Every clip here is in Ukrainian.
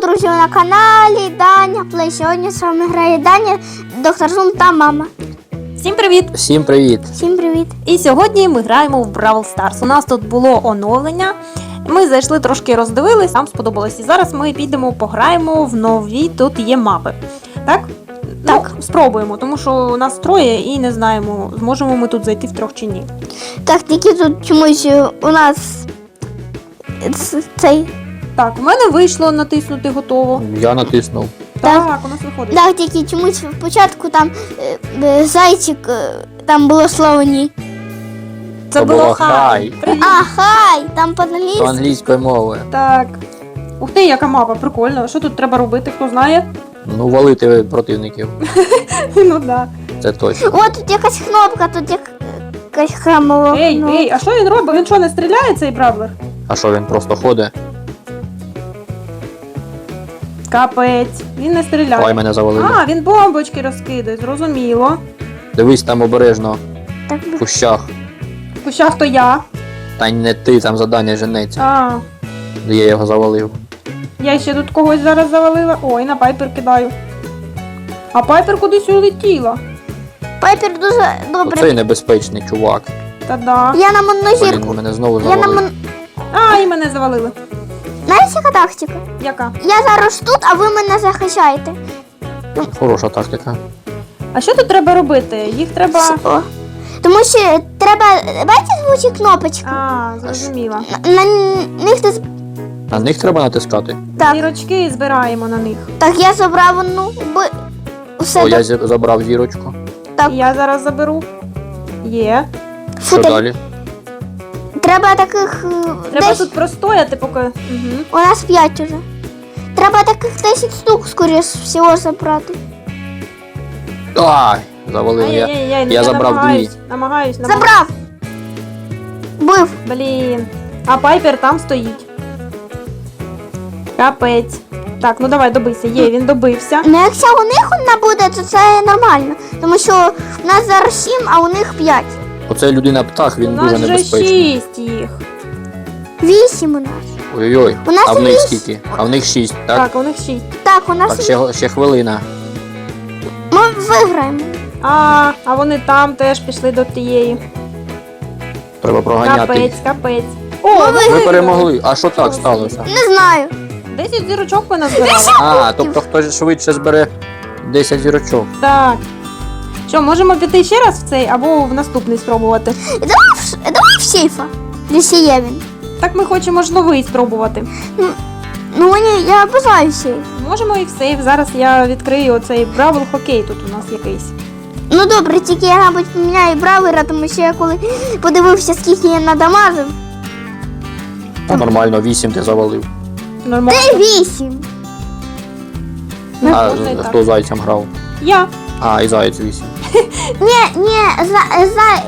друзі, на каналі Даня Плей. Сьогодні з вами грає Даня, доктор Зум та мама. Всім привіт! Всім привіт! Всім привіт. І сьогодні ми граємо в Бравл Старс. У нас тут було оновлення. Ми зайшли трошки роздивились, нам сподобалось. І зараз ми підемо пограємо в нові тут є мапи. Так? Так. Ну, спробуємо, тому що у нас троє і не знаємо, зможемо ми тут зайти втрьох чи ні. Так, тільки тут чомусь у нас цей. Так, у мене вийшло натиснути готово. Я натиснув. Так. Так, у нас виходить. Так, тільки чомусь спочатку там е, е, зайчик, е, там було слово ні. Це То було хай. хай. Привіт. А, хай, там До по-англійськи. англійської мови. Так. Ух ти, яка мапа, прикольно. Що тут треба робити, хто знає? Ну, валити противників. ну да. Це точно. О, тут якась кнопка, тут як, якась храмова. Ей, кнопка. ей, а що він робить? Він що, не стріляє цей бравлер? А що він просто ходить? Капець, він не стріляє. Ой, мене завалили. А, він бомбочки розкидає, зрозуміло. Дивись там обережно, Так, в кущах. В кущах то я. Та не ти, там задання женеться. А, я його завалив. я ще тут когось зараз завалила. Ой, на пайпер кидаю. А пайпер кудись улетіла. Пайпер дуже добре. Оцей небезпечний чувак. Та-да. Я на Блін, монозірку. мене знову Я на завалив. мон... А, і мене завалили. Знаєш, яка тактика? Яка? Я зараз тут, а ви мене захищаєте. Хороша тактика. А що тут треба робити? Їх треба. О. Тому що треба, бачите, звучить кнопочка? А, зрозуміла. На, на них ти... На них треба натискати. Так, Зірочки збираємо на них. так, я забрав одну, бо все О, я зі- забрав зірочку. Так. Я зараз заберу. Є. Що далі? Треба таких е, Треба 10, тут простояти, поки. Угу. у нас 5 уже. Треба таких 10 штук, скоріш всього, забрати. Ай, завалив я. Ай-яй-яй, ну я забрав. Намагаюсь, намагаюсь. Забрав! Бив. Блін. А пайпер там стоїть. Капець. Так, ну давай добийся. Є, він добився. Ну якщо у них одна буде, то це нормально. Тому що у нас зараз 7, а у них 5. Оцей людина птах, У він нас дуже вже небезпечний. шість їх. 8 у нас. Ой-ой, У нас а в них вісім. скільки? А в них шість, Так, так? у них шість. Так, у нас Так, ще, ще хвилина. ми виграємо. А, а вони там теж пішли до тієї. Треба проганяти. Капець, капець. О, Ми ми Ми перемогли. А що так сталося? Не знаю. 10 зірочок ми назбирали. А, тобто хтось швидше збере 10 зірочок. Так. Що, можемо піти ще раз в цей або в наступний спробувати? Давай в, давай в сейфа. Якщо є він. Так ми хочемо ж новий спробувати. Ну мені я бажаю сейф. Можемо і в сейф. Зараз я відкрию оцей Бравл Хокей тут у нас якийсь. Ну добре, тільки я, мабуть, поміняю бравера, тому що я коли подивився, скільки я надамажив. Та нормально, 8 ти завалив. Нормально. Це 8. Ну, А можна і так. хто зайцем грав? Я. А, і заєць 8. Ні, ні, за, за,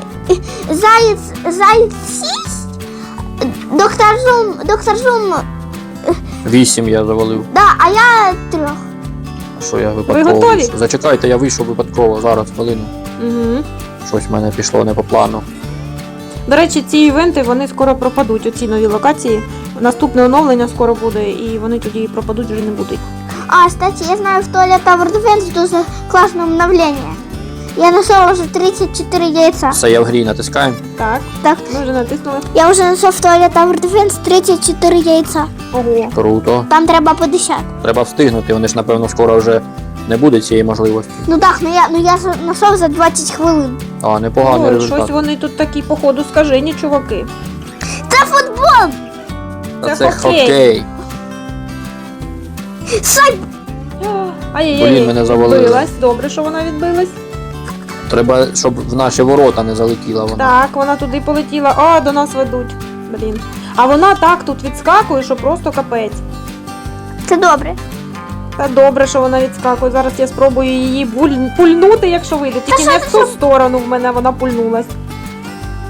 заєць, заєць 6. Доктор Зум, доктор Зум, 8 я завалив. да, а я трьох. Що я випадково? готові? вийшов? Зачекайте, я вийшов випадково. Зараз, хвилину. Угу. Щось в мене пішло не по плану. До речі, ці івенти вони скоро пропадуть. Оці нові локації. Наступне оновлення скоро буде, і вони тоді пропадуть вже не будуть. А, кстати, я знаю, в Туалет Tower Defense дуже класне обновлення. Я знайшов вже 34 яйця. Все, я в грі натискаємо. Так, Так, ми вже натиснули. я вже знайшов в Туалет Tower Defense 34 яйця. Ого. Круто. Там треба по 10. Треба встигнути, вони ж, напевно, скоро вже не буде цієї можливості. Ну так, ну я, ну я за- знайшов за 20 хвилин. А, непоганий Ой, результат. щось вони тут такі, походу, скажені, чуваки. Це футбол! Та це це хокей. хокей. Сай! Ай-яй-яй. Блін, мене завалили. Відбилась. Добре, що вона відбилась. Треба, щоб в наші ворота не залетіла вона. Так, вона туди полетіла. А, до нас ведуть. Блін. А вона так тут відскакує, що просто капець. Це добре. Та добре, що вона відскакує. Зараз я спробую її буль- пульнути, якщо вийде. Тільки не в ту сторону в мене вона пульнулась.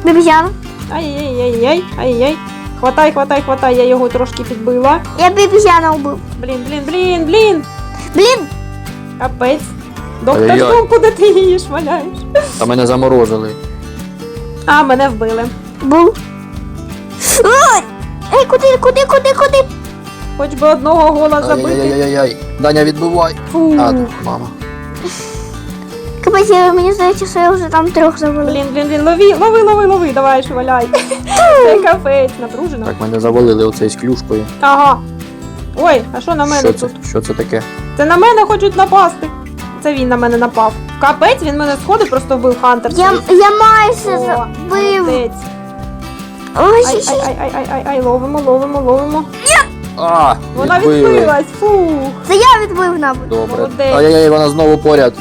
Біб'яна. Ай-яй-яй-яй, ай-яй. Хватай, хватай, хватай, я його трошки підбила. Я біб'яна вбив. Блін, блін, блін, блін. Блін, Капець. Доктор Ой-ой-ой. Куди ти її шмаляєш? Та мене заморозили. А, мене вбили. був. Ой! Ей, куди, куди, куди, куди? Хоч би одного гола забити. Ай-яй-яй-яй. Даня, відбивай. Фу. А, мама. Капець, я- мені здається, що я вже там трьох завалила. Блін, блін, блін, лови, лови, лови, лови, давай, шваляй. Це капець, напружено. Так, мене завалили оцей з клюшкою. Ага. Ой, а що на мене Що це? тут? Що це таке? Це на мене хочуть напасти. Це він на мене напав. Капець, він мене сходи просто вбив Хантер. Я, я майже забив. Ой, ай, ай, ай, ай, ай, ай, ай, ловимо, ловимо, ловимо. А, Вона відбили. відбилась, фух. Це я відбив набут. Добре. Молодець. Ай-яй-яй, вона знову поряд.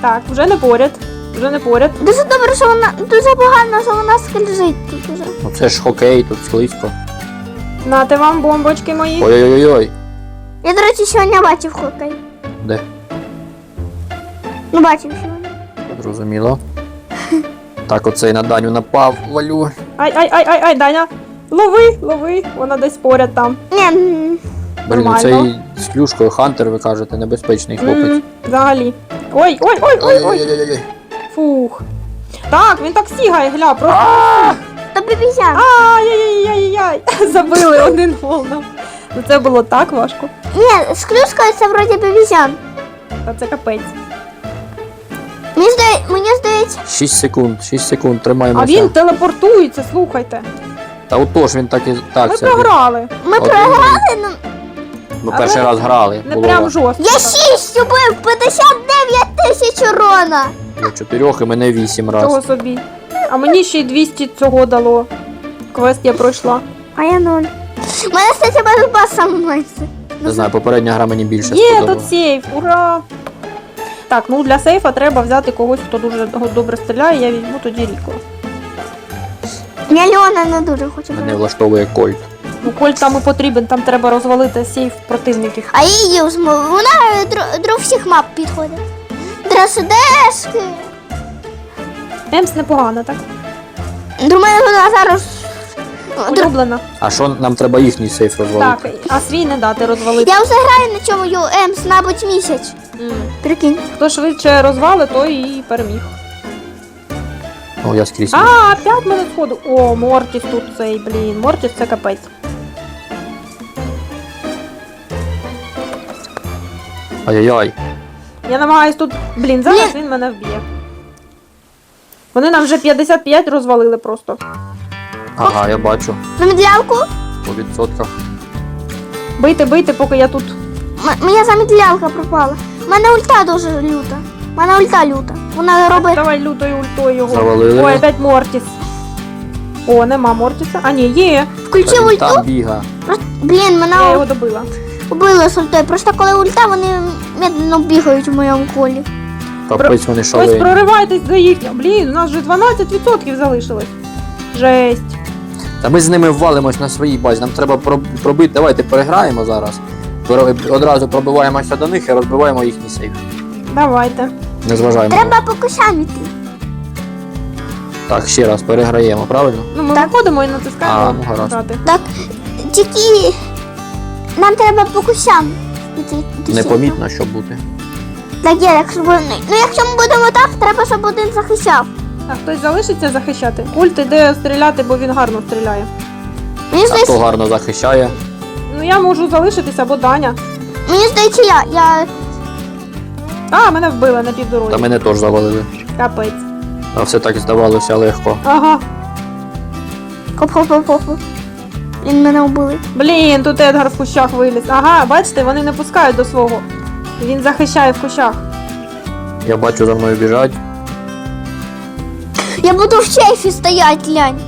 Так, вже не поряд. Вже не поряд. Дуже добре, що вона дуже погано, що вона скользить тут уже. Ну це ж хокей, тут слизько. Нате вам бомбочки мої. Ой-ой-ой. Я, до речі, сьогодні бачив хокей. Де? Ну, бачив сьогодні. Зрозуміло. Так, оцей на Даню напав, валю. Ай, ай, ай, ай, ай, Даня. Лови, лови, вона десь поряд там. Ні, м, Блін, Нормально. цей з клюшкою Хантер, ви кажете, небезпечний хлопець. М, Взагалі. Ой, ой, ой, ой, ой. Ой-ой-ой. Фух. Так, він так сігає, гля, просто. то бібізян. Ай-яй-яй-яй-яй. Забили один гол нам. Ну це було так важко. Ні, з клюшкою це вроді бібізян. Та це капець. Мені здається, мені здається, 6 секунд, 6 секунд, А він телепортується, слухайте. Та отож він так і так Ми це. програли. ми Один. програли, ну, Ми Але перший раз грали. Не було прям жорстко. я так. 6 убив, 59 тисяч урона. Я чотирьох і мене вісім Чого раз. собі. А мені ще й 200 цього дало. Квест я пройшла. А я ноль. У мене, кстати, боротьба саме менше. Не знаю, попередня гра мені більше Є, тут сейф, ура! Так, ну для сейфа треба взяти когось, хто дуже добре стріляє, я візьму тоді Ріко. Я Леона не дуже хочу. Мене влаштовує кольт. Ну, коль там і потрібен, там треба розвалити сейф противників. А її. Вона до, до всіх мап підходить. Дресидешки. Емс непогана, так? Думаю, вона зараз. Улюблена. А що нам треба їхній сейф розвалити? Так, а свій не дати розвалити. Я вже граю на цьому UMS, мабуть, місяць. Прикинь. Хто швидше розвали, той і переміг. О, я скрізь. А, опять мене сходу. О, Мортіс тут цей, блін. Мортіс це капець. Ай-яй-яй. Я намагаюсь тут. Блін, зараз він мене вб'є. Вони нам вже 55 розвалили просто. Ага, я бачу. Замідлялку? По відсотках. Бийте, бийте, поки я тут. М- моя замідлялка пропала. У мене ульта дуже люта. У мене ульта люта. Вона робить. Давай лютою ультою його. Завалили. Ой, опять Мортіс. О, нема Мортіса. А, ні, є. Включи Та він ульту. там біга. Просто- Блін, Я мене його добила. убили з ультою. Просто коли ульта, вони медленно бігають в моєму колі. Капець вони Ось шалені. проривайтесь до їхнього. Блін, у нас вже 12% залишилось. Жесть. Та ми з ними ввалимось на своїй базі. Нам треба проб- пробити. Давайте переграємо зараз. Одразу пробиваємося до них і розбиваємо їхній сейф. Давайте. Не зважаємо. Треба по кущам іти. Так, ще раз переграємо, правильно? Ну, ми Так. виходимо і натискаємо. А, ну, гаразд. грати. Так, тільки нам треба по кущам іти. іти Непомітно, щоб бути. Так, є, якщо будемо. Ну, якщо ми будемо так, треба, щоб один захищав. А хтось залишиться захищати? Ульт іде стріляти, бо він гарно стріляє. Мені А хто гарно захищає? Ну я можу залишитися або Даня. мені здається, я. Я А, мене вбили на півдорозі. Та мене теж завалили. Капець. А все так здавалося легко. Ага. хоп-хоп-хоп-хоп. Він мене вбили. Блін, тут Едгар в кущах виліз. Ага, бачите, вони не пускають до свого. Він захищає в кущах. Я бачу, за мною біжать. Я буду в сейфі стоять, глянь.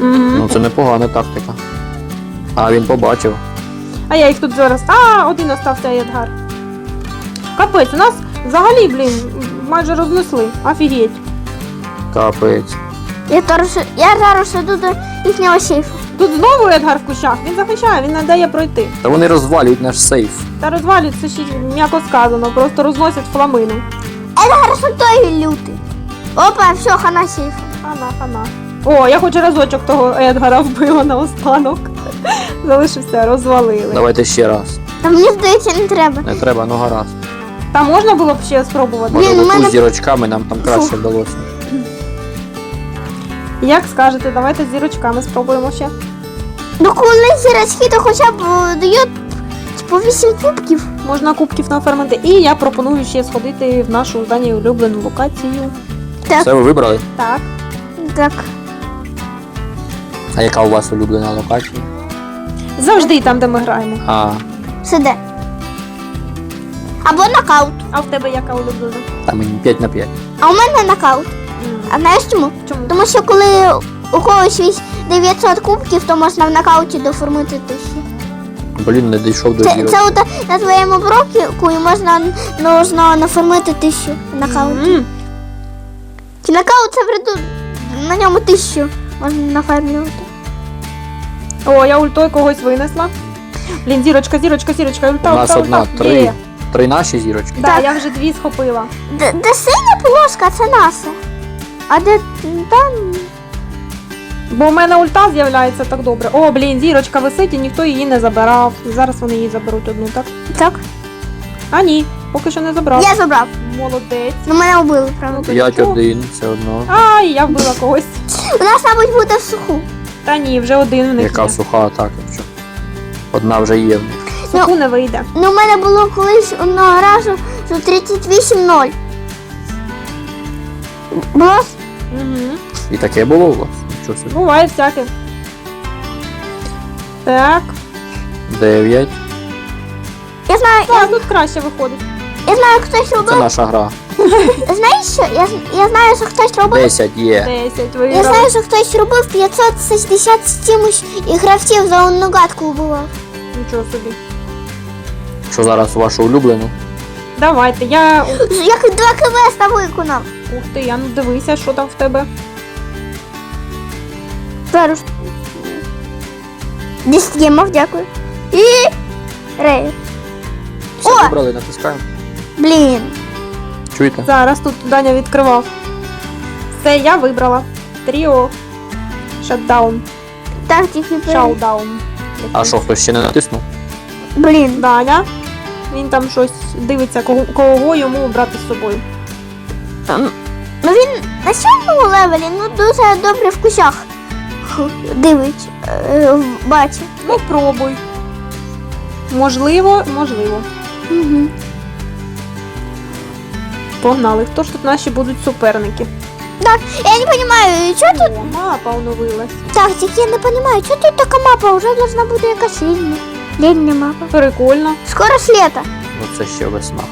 Угу. Ну це непогана тактика. А він побачив. А я їх тут зараз. А, один остався Едгар. Капець, у нас взагалі, блін, майже рознесли. Офігеть. Капець. Я зараз, я зараз іду до їхнього сейфу. Тут знову Едгар в кущах. Він захищає, він не дає пройти. Та вони розвалюють наш сейф. Та розвалюють, це ще м'яко сказано, просто розносять фламину. Едгар той лютий. Опа, все, хана сейфу. Хана, хана. О, я хоч разочок того Едгара вбила на останок. Залишився, розвалили. Давайте ще раз. Та мені здається, не треба. Не треба, ну гаразд. Та можна було б ще спробувати. Може, Блін, у отут мене- з зірочками нам там краще вдалося. Як скажете, давайте з зірочками спробуємо ще. Ну коли зірочки, то хоча б е, дають по 8 кубків. Можна кубків нафармити. І я пропоную ще сходити в нашу з Данією улюблену локацію. Так, Все ви вибрали? Так. так. А яка у вас улюблена локація? Завжди там, де ми граємо. А, Сиде. Або нокаут. А в тебе яка улюблена? там мені 5 на 5. А у мене нокаут. А знаєш чому? Чому? Тому що коли у когось вісь 900 кубків, то можна в нокауті доформити тисячу. Блін, не дійшов до Це, це от на твоєму броку і можна, можна наформити тисячу в нокауті. М, Чи нокаут це вреду на ньому тисячу можна нафармлювати. О, я ультою когось винесла. Блін, зірочка, зірочка, зірочка, У ульта, нас ульта, одна, ульта. три. Є. Три наші зірочки. Да, Так. я вже дві схопила. Де, де синя полоска, це наша. А де там? Бо у мене ульта з'являється так добре. О, блін, зірочка висить і ніхто її не забирав. Зараз вони її заберуть одну, так? Так. А ні, поки що не забрав. Я забрав. Молодець. Ну мене вбили, правда. Ну, 5 нічого. один, все одно. Ай, я вбила когось. У нас, мабуть, буде в суху. Та ні, вже один в них Яка є. суха атака. Одна вже є в них. Суху не вийде. Ну, у мене було колись одного разу що 38-0. Було? Угу. І таке було у вас? Нічого собі. Буває всяке. Так. 9. Я знаю, Так, я, тут краще виходить. я знаю, хтось Це робив. наша гра. Знаєш що? Я, я знаю, що хтось робив. 10 є. 10 Я знаю, що хтось робив 560 з чимось і гравців за одну гадку убивав. Нічого собі. Що зараз вашу улюблену? Давайте, я. Як два квеста виконав. Ух ти, я ну дивися, що там в тебе. Зараз. 10 гемов, дякую. І рейд. Все О! вибрали, натискаємо. Блін. Чуєте? Зараз тут Даня відкривав. Все, я вибрала. Тріо. Шатдаун. Так, тільки перед. Шаудаун. А що, хтось ще не натиснув? Блін. Даня. Він там щось дивиться, кого, кого йому брати з собою. Ну він на сьомому левелі, ну дуже добре в кущах дивить, е, в- бачить. Ну, пробуй. Можливо, можливо. Угу. Погнали. Хто ж тут наші будуть суперники? Так, я не розумію, що тут. О, мапа оновилась. Так, тільки я не розумію, що тут така мапа, вже должна бути якась літня. Літня мапа. Прикольно. Скоро ж літо. Ну це ще весна.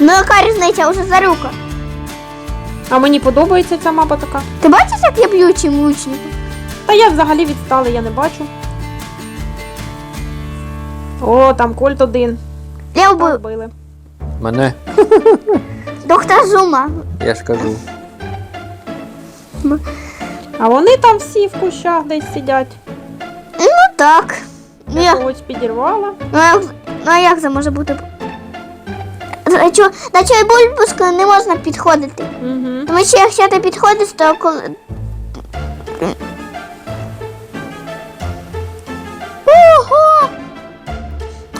Ну яка різниця, вже зарюка. А мені подобається ця мапа така. Ти бачиш, як я б'ю цим лучником? Та я взагалі відстала, я не бачу. О, там кольт один. Я вбив Мене, доктор Зума. я ж кажу. А вони там всі в кущах десь сидять. Ну так. Ну, Я я, когось підірвала. ну, як, ну а як це може бути? На чо- На цей бульбуск не можна підходити. Угу. Тому що якщо ти підходиш, то коли. Ого!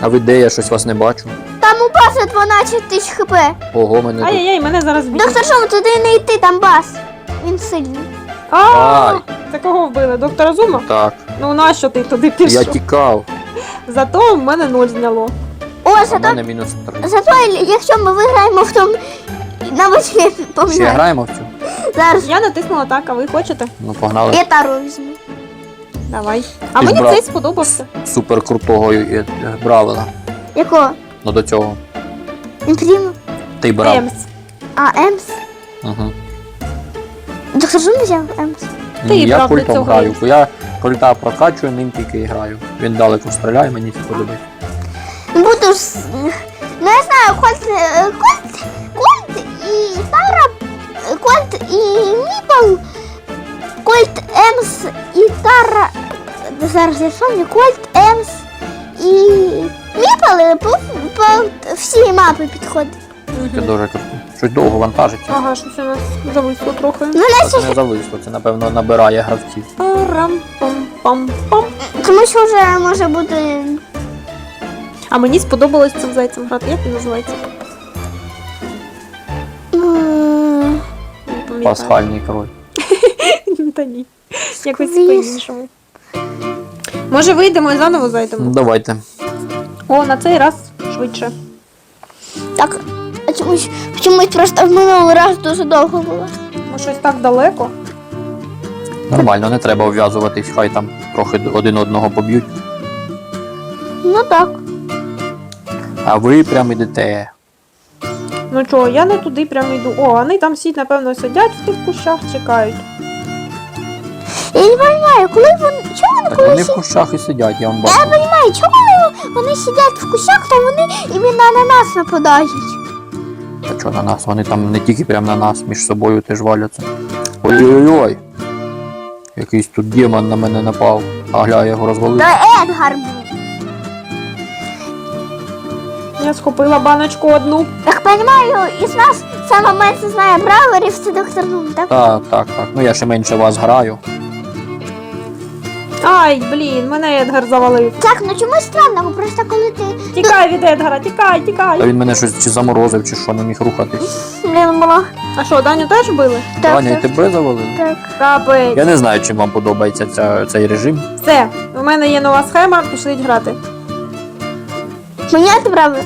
А ви де я щось вас не бачу? Там у баса 12 тисяч хп. Ого, мене тут. Ай-яй-яй, мене зараз б'ють. Доктор Шум, туди не йти, там бас. Він сильний. А, Ай. це кого вбили? Доктора Зума? Так, Ну нащо ти туди я пішов? тікав. Зато в мене нуль зняло. О, А зато, мене мінус 3. зато якщо ми виграємо в тому. На восьмі Ще поміняю. граємо в цю? Зараз Я натиснула так, а ви хочете? Ну погнали. я тару візьму. Давай. А Ти мені цей сподобався. Супер крутого е, е, бравила. Якого? Ну до цього. Імпріму? Ти брав. Емс. А, Емс? Угу. Доктор Шум взяв Емс? Ти я брав до культом цього. граю. Я культа прокачую, ним тільки і граю. Він далеко стріляє, мені це подобається. Ну, Буду ж. Ну я знаю, Кольт, е, Кольт, Кольт і Тара, е, Кольт і Міпл, Кольт Емс і Тара. Зараз я пам'ятаю, Кольт Емс і Міпл е, по всій мапі підходить. Це дуже круто. Щось довго вантажиться. Ага, щось у нас зависло трохи. Ну, не Це не зависло, це напевно набирає гравців. Парам-пам-пам-пам. тому що вже може бути. А мені сподобалось цим зайцем грати. Як він називається? м, Не пам'ятаю. Пасхальний король. Та ні. Якось Сквіз. по-іншому. Може вийдемо і заново зайдемо? Ну, давайте. О, на цей раз швидше. Так, а чомусь, чомусь просто в минулий раз дуже довго було. Ми щось так далеко. Нормально, не треба ув'язуватись, хай там трохи один одного поб'ють. Ну так. А ви прям ідете. Ну чого, я не туди прямо йду. О, вони там всі, напевно, сидять в тих кущах, чекають. Я не розумію, коли вони. Чому вони Так коли вони в кущах і сидять, я вам Я бачу. не розумію, чому вони, вони сидять в кущах, то вони іменно на нас нападають. А що на нас? Вони там не тільки прям на нас, між собою теж валяться. Ой-ой-ой. Якийсь тут демон на мене напав. А гля, я його розвалив. Та Едгар був. Я схопила баночку одну. Так розумію, із нас саме менше знає браверів, це доктор Дум, так? Так, так, так. Ну я ще менше вас граю. Ай, блін, мене Едгар завалив. Так, ну чомусь странно, просто коли ти Тікай від Едгара, тікай, тікай. він мене щось чи заморозив, чи що не міг рухатись. блін була. А що, Даню теж били? Так, Таня, і так, тебе завалили? так. Капець. Я не знаю, чим вам подобається ця, цей режим. Все, у мене є нова схема, пішли грати. Міняти бравер?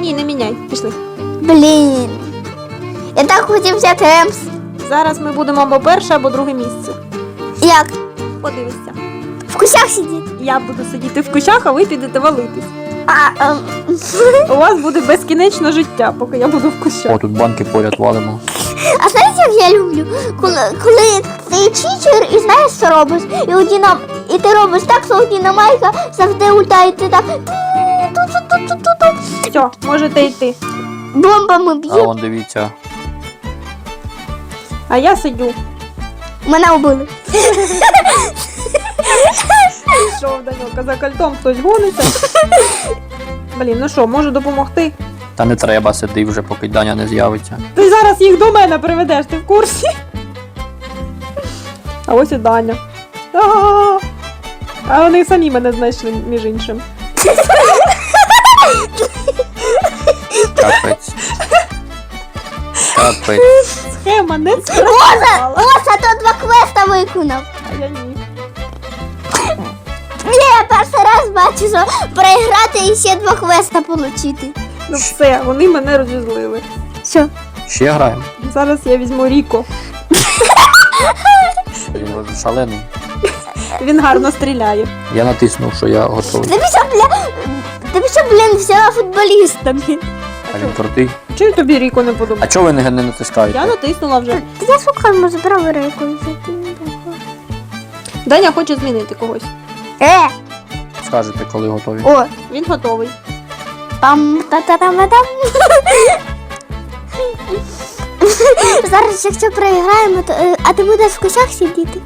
Ні, не міняй, пішли. Блін. Я так хотів взяти Емс. Зараз ми будемо або перше, або друге місце. Як? Подивися. В кущах сидіти. Я буду сидіти в кущах, а ви підете валитись. А, ем, У вас буде безкінечно життя, поки я буду в кущах. О, тут банки поряд валимо. а знаєте, як я люблю? Коли, коли ти чичер і знаєш, що робиш, і у Діна, і ти робиш так, що у Дінамайка завжди ультає, ти так. Все, можете йти. бомбами А б'є. вон дивіться. А я сидю. Мене вбили. Пішов Даньока за кальтом, хтось гониться. Блін, ну що, можу допомогти? Та не треба сиди вже, поки Даня не з'явиться. Ти зараз їх до мене приведеш, ти в курсі? А ось і Даня. А, а вони самі мене знайшли, між іншим. Капець. Капець. Схема не спрацювала. О, зато два квеста виконав. А я ні. Ні, я перший раз бачу, що переграти і ще два квеста отримати. Ну все, вони мене розізлили. Що? Ще граємо. Зараз я візьму Ріко. Він шалений. Він гарно стріляє. Я натиснув, що я готовий. Тобі що, бля... Тобі що, блін, взяла футболіста, блін. А він крутий. Чим тобі Ріко не А подобається? чого ви не, не натискаєте? Я натиснула вже. Та я шукаю, може, бравера якусь. Даня хоче змінити когось. Е, Скажете, коли готові. о, Він готовий. там та та там там Зараз, якщо проіграємо, то е, а ти будеш в кущах сидіти.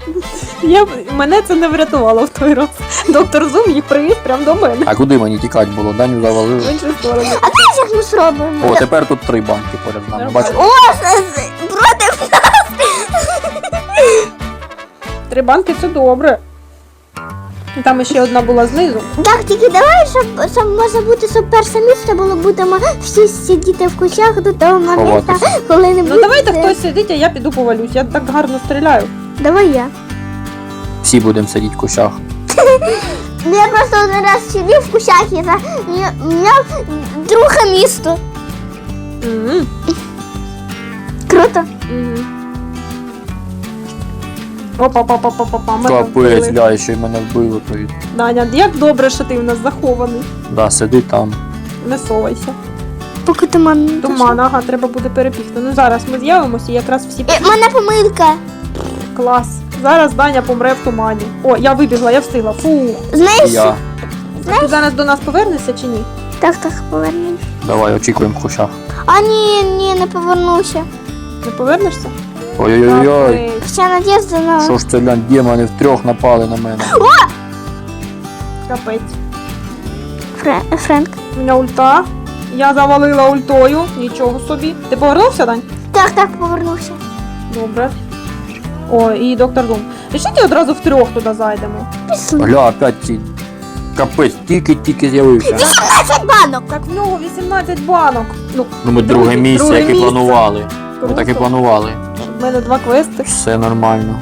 Я, мене це не врятувало в той раз. Доктор Зум їх привіз прямо до мене. А куди мені тікати було? Даню В завалили. іншу сторону. А знаєш, як ми зробимо? О, тепер тут три банки поряд з нами. Бачите? О, з- з- проти Три банки це добре. І там ще одна була знизу. Так, тільки давай, щоб, щоб може бути, щоб перше місце було, будемо всі сидіти в кущах до того моменту, коли не буде. Ну давайте хтось сидить, а я піду повалюсь. Я так гарно стріляю. Давай я. Всі будемо сидіти в кущах. Ну, Я просто один раз сидів в кущах і за мене друге місто. М, Круто. М. Опа-па-па-па-па. Мене Капець, вбили. ля, ще й мене вбило. То... Даня, як добре, що ти в нас захований. Да, сиди там. Не совайся. Поки туман. Туман, ага, треба буде перепігти. Ну зараз ми з'явимося і якраз всі дійшов. Е, мене помилка. клас. Зараз Даня помре в тумані. О, я вибігла, я встигла. Фух. Знаєш? Я. Ти зараз до нас повернешся чи ні? Так, так, повернусь. Давай, очікуємо кущах. А ні, ні, не повернуся. Не повернешся? Ой-ой-ой. Ще надіжда на... Що ж це глянь, демони втрьох напали на мене. Капець. Фре- Френк. У мене ульта. Я завалила ультою. Нічого собі. Ти повернувся, Дань? Так, так, повернувся. Добре. О, і доктор Дум. Рішите одразу втрьох туди зайдемо. Пішли. Гля, опять ці. Капець, тільки-тільки з'явився. 18 банок. Так в нього 18 банок. Ну, Ну ми друге Друге- місце, друге яке місце. планували. Ми так і круто. планували. В мене два квести. Все нормально.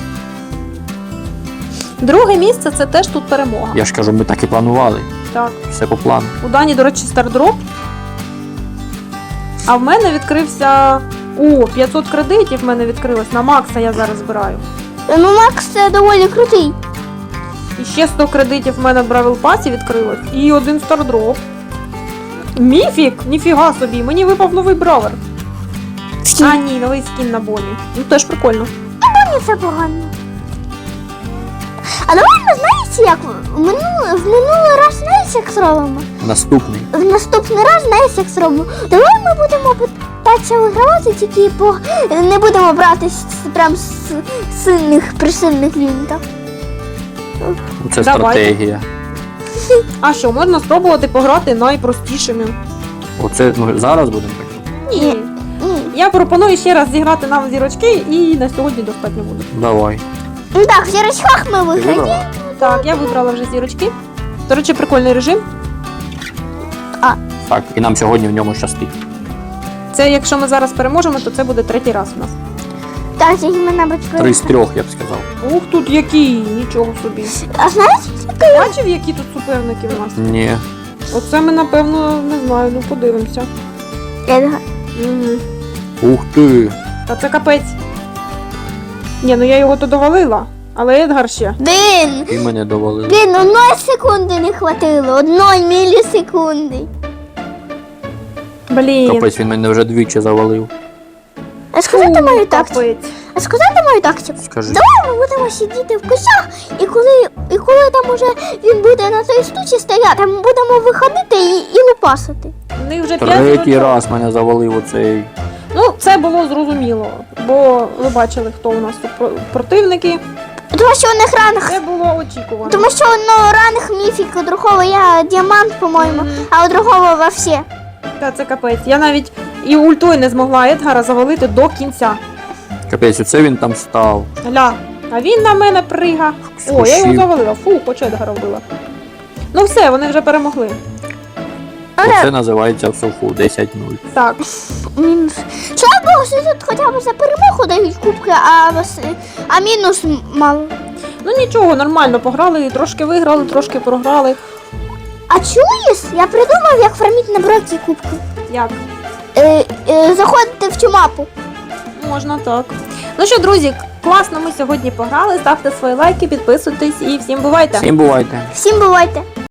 Друге місце це теж тут перемога. Я ж кажу, ми так і планували. Так. Все по плану. У Дані, до речі, стардроп. А в мене відкрився. О, 500 кредитів в мене відкрилось. На Макса я зараз збираю. Ну, Макс це доволі крутий. І ще 100 кредитів в мене в Бравл Пасі відкрилось. І один стардроп. Міфік! Ніфіга собі, мені випав новий бравер. А, ні, новий скін на Бонні. Ну теж прикольно. Мені це погано. А давай ми знаєте, як в минулий, в минулий раз знаєте, як зробимо? Наступний. В наступний раз знаєте, як зробимо? Давай ми будемо питатися вигравати, тільки по не будемо брати с- прям з сильних присильних лінтах. Це Давай. стратегія. А що, можна спробувати пограти найпростішими? Оце ну, зараз будемо так. Ні. Я пропоную ще раз зіграти нам зірочки і на сьогодні достатньо буде. Давай. Ну так, в зірочках ми виграємо. вибрала? Так, я вибрала вже зірочки. До речі, прикольний режим. Так, і нам сьогодні в ньому щастить. Це якщо ми зараз переможемо, то це буде третій раз у нас. Так, тільки ми набудь Три з трьох, я б сказав. Ух, тут які, нічого собі. А знаєте, Бачив, які тут суперники у нас? Ні. Оце ми, напевно, не знаю, ну подивимося. Едгар, Угу. Ух ти! Та це капець. Ні, ну я його то довалила, але Едгар ще. Блін, Ти мене довалив. блін, одної секунди не хватило, одної мілісекунди. Блін. Капець, він мене вже двічі завалив. А сказати Фу, мою тактику? капець. А сказати мою тактику? Скажи. Давай ми будемо сидіти в кущах, і коли, і коли там уже він буде на той стучі стояти, ми будемо виходити і, і лупасити. Них вже п'ять Третій років. раз мене завалив оцей. Ну, це було зрозуміло, бо ви бачили, хто у нас тут про- противники. Тому що у них ранг, Це було очікувано. тому що одного ранг міфік, у другого я діамант, по-моєму, а у другого вовсе. Та це капець. Я навіть і ультою не змогла Едгара завалити до кінця. Капець, оце він там став. Ля. А він на мене прига. О, я його завалила. Фу, хоч Едгара вбила. Ну все, вони вже перемогли. Оце називається в софу 10-0. Так. Мінус. Слава Богу, що тут хоча б за перемогу дають кубки, а, вас- а мінус мало. Ну нічого, нормально пограли, трошки виграли, трошки програли. А чуєш? Я придумав, як фарміть набрати ці кубки. Як? Е, е, заходити в цю мапу. Можна так. Ну що, друзі, класно ми сьогодні пограли. Ставте свої лайки, підписуйтесь і всім бувайте! Всім бувайте! Всім бувайте!